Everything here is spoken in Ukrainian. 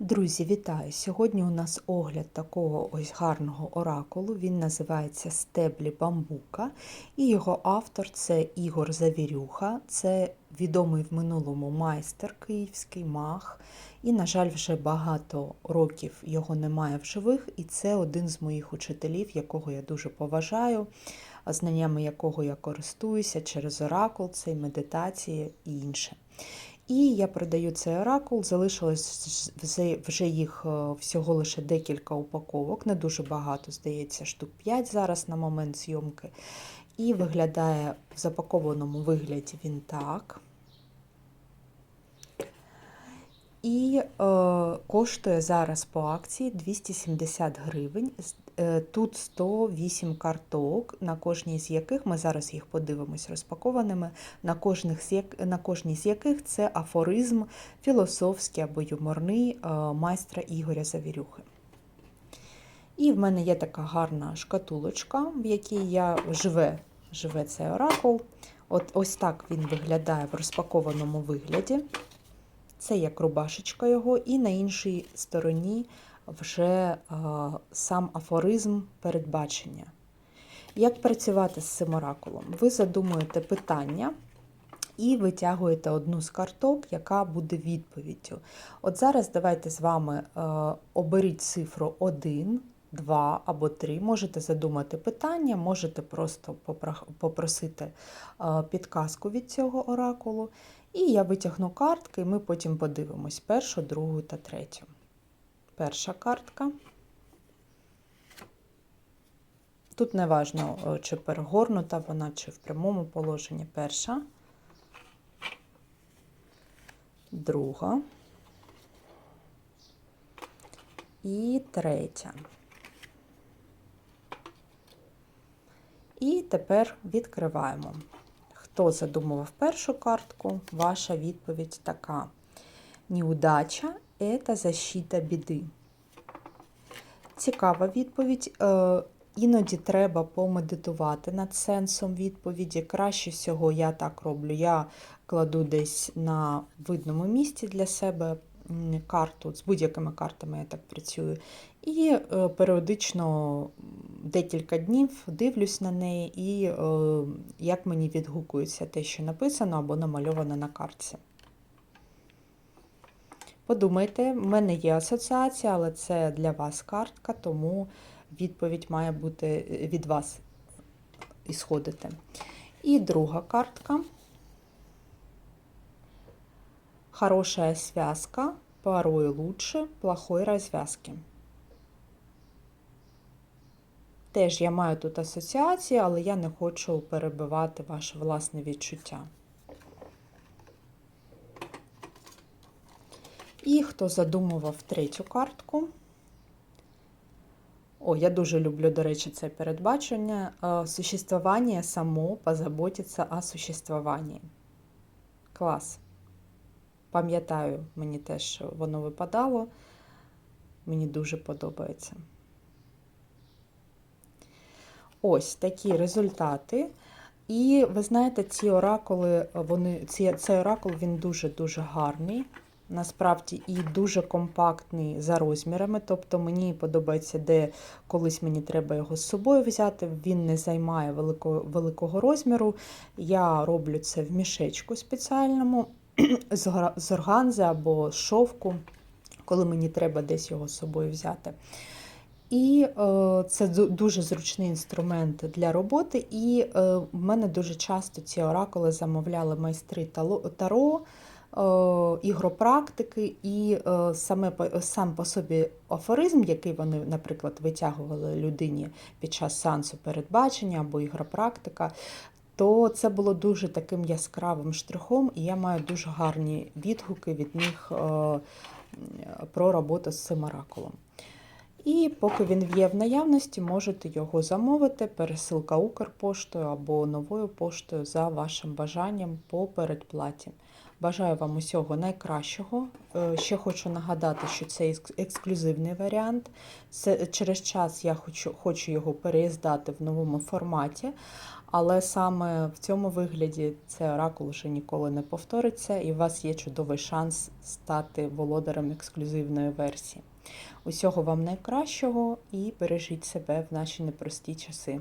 Друзі, вітаю! Сьогодні у нас огляд такого ось гарного оракулу. Він називається Стеблі бамбука, і його автор це Ігор Завірюха, це відомий в минулому майстер київський маг. І, на жаль, вже багато років його немає в живих, і це один з моїх учителів, якого я дуже поважаю, знаннями якого я користуюся через оракул, це медитації і інше. І я продаю цей оракул, залишилось вже їх е, всього лише декілька упаковок, не дуже багато, здається, штук 5 зараз на момент зйомки. І виглядає в запакованому вигляді він так. І е, коштує зараз по акції 270 гривень. Е, Тут 108 карток, на кожній з яких ми зараз їх подивимось розпакованими, на, кожних з як, на кожній з яких це афоризм філософський або юморний е, майстра Ігоря Завірюхи. І в мене є така гарна шкатулочка, в якій я живе, живе цей оракул. От Ось так він виглядає в розпакованому вигляді. Це як рубашечка його, і на іншій стороні вже е, сам афоризм передбачення. Як працювати з цим оракулом? Ви задумуєте питання і витягуєте одну з карток, яка буде відповіддю. От зараз давайте з вами е, оберіть цифру 1, 2 або 3. Можете задумати питання, можете просто попросити е, підказку від цього оракулу. І я витягну картки, і ми потім подивимось першу, другу та третю. Перша картка. Тут не важно, чи перегорнута вона, чи в прямому положенні перша, друга і третя. І тепер відкриваємо. Хто задумував першу картку, ваша відповідь така. Неудача це защита біди. Цікава відповідь. Е, іноді треба помедитувати над сенсом відповіді. Краще всього, я так роблю. Я кладу десь на видному місці для себе карту, з будь-якими картами я так працюю. І е, періодично декілька днів дивлюсь на неї, і е, як мені відгукується те, що написано або намальовано на картці. Подумайте, в мене є асоціація, але це для вас картка, тому відповідь має бути від вас ісходити. І друга картка. Хорошая связка, порой лучше плохой розв'язки. Теж я маю тут асоціації, але я не хочу перебивати ваше власне відчуття. І хто задумував третю картку. О, я дуже люблю, до речі, це передбачення. Существування само позаботиться о существуванні. Клас. Пам'ятаю, мені теж воно випадало. Мені дуже подобається. Ось такі результати. І ви знаєте, ці оракули, вони, ці, цей оракул він дуже-дуже гарний. Насправді і дуже компактний за розмірами. Тобто мені подобається, де колись мені треба його з собою взяти. Він не займає великого, великого розміру. Я роблю це в мішечку спеціальному з органзи або з шовку, коли мені треба десь його з собою взяти. І е, це дуже зручний інструмент для роботи. І е, в мене дуже часто ці оракули замовляли майстри таро, е, ігропрактики, і саме сам по собі афоризм, який вони, наприклад, витягували людині під час сеансу передбачення або ігропрактика, то це було дуже таким яскравим штрихом, і я маю дуже гарні відгуки від них про роботу з цим оракулом. І поки він є в наявності, можете його замовити, пересилка Укрпоштою або новою поштою за вашим бажанням по передплаті. Бажаю вам усього найкращого. Е, ще хочу нагадати, що це ексклюзивний варіант. Це, Через час я хочу, хочу його переїздати в новому форматі, але саме в цьому вигляді це оракул вже ніколи не повториться, і у вас є чудовий шанс стати володарем ексклюзивної версії. Усього вам найкращого і бережіть себе в наші непрості часи.